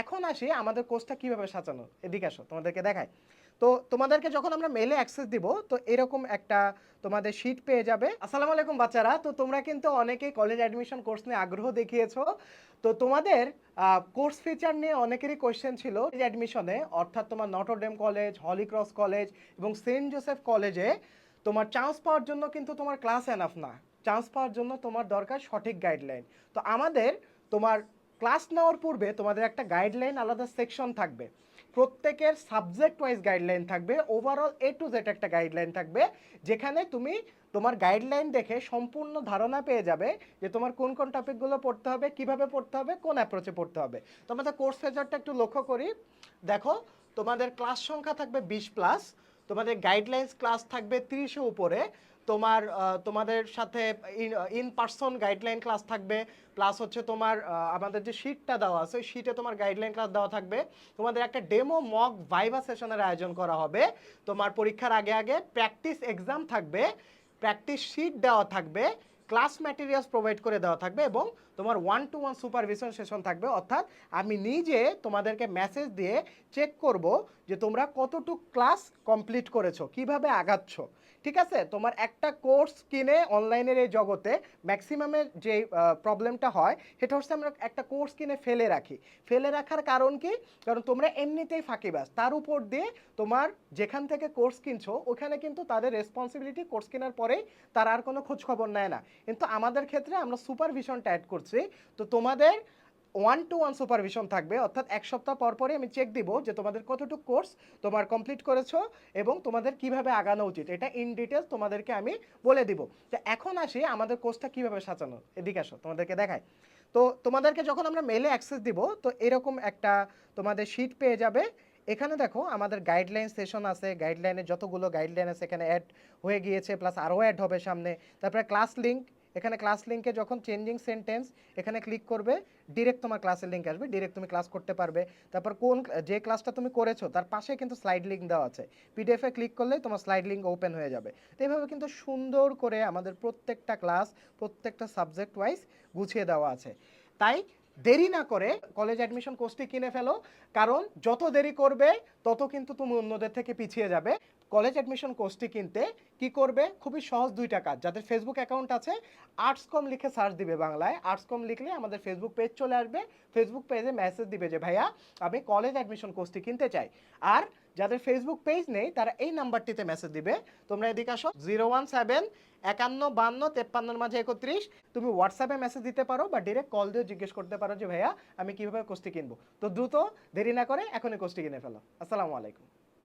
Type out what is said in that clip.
এখন আসি আমাদের কোর্সটা কীভাবে সাজানো? এদিকে আসো, তোমাদেরকে দেখায় তো তোমাদেরকে যখন আমরা মেলে অ্যাক্সেস দিব, তো এরকম একটা তোমাদের শিট পেয়ে যাবে। আসসালামু আলাইকুম বাচ্চারা, তো তোমরা কিন্তু অনেকেই কলেজ অ্যাডমিশন কোর্স নিয়ে আগ্রহ দেখিয়েছো। তো তোমাদের কোর্স ফিচার নিয়ে অনেকেরই কোয়েশ্চেন ছিল অ্যাডমিশনে অর্থাৎ তোমার Notre Dame college Holy Cross college এবং সেন্ট জোসেফ কলেজে তোমার চান্স পাওয়ার জন্য কিন্তু তোমার ক্লাস এনাফ না। চান্স পাওয়ার জন্য তোমার দরকার সঠিক গাইডলাইন তো আমাদের তোমার ক্লাস নেওয়ার পূর্বে তোমাদের একটা গাইডলাইন আলাদা সেকশন থাকবে। প্রত্যেকের সাবজেক্ট ওয়াইজ গাইডলাইন থাকবে ওভারঅল এ টু জেড একটা গাইডলাইন থাকবে, যেখানে তুমি তোমার গাইডলাইন দেখে সম্পূর্ণ ধারণা পেয়ে যাবে যে তোমার কোন কোন টপিকগুলো পড়তে হবে, কীভাবে পড়তে হবে, কোন অ্যাপ্রোচে পড়তে হবে। তোমাদের কোর্স ফেজারটা একটু লক্ষ্য করি। দেখো, তোমাদের ক্লাস সংখ্যা থাকবে বিশ প্লাস তোমাদের গাইডলাইন্স ক্লাস থাকবে তিরিশে উপরে। তোমার তোমাদের সাথে ইন পার্সন গাইডলাইন ক্লাস থাকবে। প্লাস হচ্ছে তোমার আমাদের যে শিটটা দেওয়া আছে শিটে তোমার গাইডলাইন ক্লাস দেওয়া থাকবে। তোমাদের একটা ডেমো মক ভাইবা সেশনের আয়োজন করা হবে। তোমার পরীক্ষার আগে আগে প্র্যাকটিস এক্সাম থাকবে। প্র্যাকটিস শিট দেওয়া থাকবে। ক্লাস ম্যাটেরিয়ালস প্রোভাইড করে দেওয়া থাকবে এবং তোমার one to one supervision session থাকবে। অর্থাৎ আমি নিজে তোমাদেরকে মেসেজ দিয়ে চেক করব যে তোমরা কতটুক ক্লাস কমপ্লিট করেছ, কীভাবে আগাচ্ছ। ঠিক আছে? তোমার একটা কোর্স কিনে অনলাইনের এই জগতে ম্যাক্সিমামের যে প্রবলেমটা হয়, সেটা হচ্ছে আমরা একটা কোর্স কিনে ফেলে রাখি। ফেলে রাখার কারণ কি? কারণ তোমরা এমনিতেই ফাঁকিবাজ। তার উপর দিয়ে তোমার যেখান থেকে কোর্স কিনছো, ওখানে কিন্তু তাদের রেসপন্সিবিলিটি কোর্স কেনার পরেই তার আর কোনো খোঁজখবর নেয় না। কিন্তু আমাদের ক্ষেত্রে আমরা সুপারভিশনটা অ্যাড করছি। তো তোমাদের ওয়ান টু ওয়ান সুপারভিশন থাকবে, অর্থাৎ এক সপ্তাহ পর পরে আমি চেক দিব যে তোমাদের কতটুকু কোর্স তোমার কমপ্লিট করেছ এবং তোমাদের কীভাবে আগানো উচিত। এটা ইন ডিটেলস তোমাদেরকে আমি বলে দিব। তো এখন আসি আমাদের কোর্সটা কীভাবে সাজানো। এদিকে আসো, তোমাদেরকে দেখায় তো তোমাদেরকে যখন আমরা মেলে অ্যাক্সেস দিব, তো এরকম একটা তোমাদের শিট পেয়ে যাবে। এখানে দেখো আমাদের গাইডলাইন সেশন আছে গাইডলাইনে যতগুলো গাইডলাইন আছে এখানে অ্যাড হয়ে গিয়েছে প্লাস আরও অ্যাড হবে সামনে। তারপরে ক্লাস লিঙ্ক এখানে ক্লাস লিঙ্কে যখন চেঞ্জিং সেন্টেন্স এখানে ক্লিক করবে ডিরেক্ট তোমার ক্লাসের লিঙ্ক আসবে ডিরেক্ট তুমি ক্লাস করতে পারবে। তারপর কোন যে ক্লাসটা তুমি করেছ, তার পাশে কিন্তু স্লাইড লিঙ্ক দেওয়া আছে। পিডিএফে ক্লিক করলে তোমার স্লাইড লিঙ্ক ওপেন হয়ে যাবে। তো এইভাবে কিন্তু সুন্দর করে আমাদের প্রত্যেকটা ক্লাস প্রত্যেকটা সাবজেক্ট ওয়াইজ গুছিয়ে দেওয়া আছে। তাই দেরি না করে কলেজ অ্যাডমিশন কোর্সটি কিনে ফেলো। কারণ যত দেরি করবে, তত কিন্তু তুমি অন্যদের থেকে পিছিয়ে যাবে। কলেজ অ্যাডমিশন কোর্সটি কিনতে কি করবে? খুবই সহজ দুইটা কাজ। যাদের ফেসবুক অ্যাকাউন্ট আছে আর্টস কম লিখে সার্চ দিবে বাংলায়। আর্টস কম লিখলে আমাদের ফেসবুক পেজ চলে আসবে। ফেসবুক পেজে মেসেজ দিবে যে, ভাইয়া, আমি কলেজ অ্যাডমিশন কোর্সটি কিনতে চাই। আর যাদের ফেসবুক পেজ নেই, তারা এই নাম্বারটিতে মেসেজ দিবে। তোমরা এদিকে আসো জিরো ওয়ান সেভেন একান্ন, বান্ন, তেপ্পান্নর মাঝে একত্রিশ। তুমি হোয়াটসঅ্যাপে মেসেজ দিতে পারো বা ডিরেক্ট কল দিয়ে জিজ্ঞেস করতে পারো যে, ভাইয়া, আমি কীভাবে কোস্তি কিনবো? তো দ্রুত দেরি না করে এখনই কোস্তি কিনে ফেলো। আসসালামু আলাইকুম।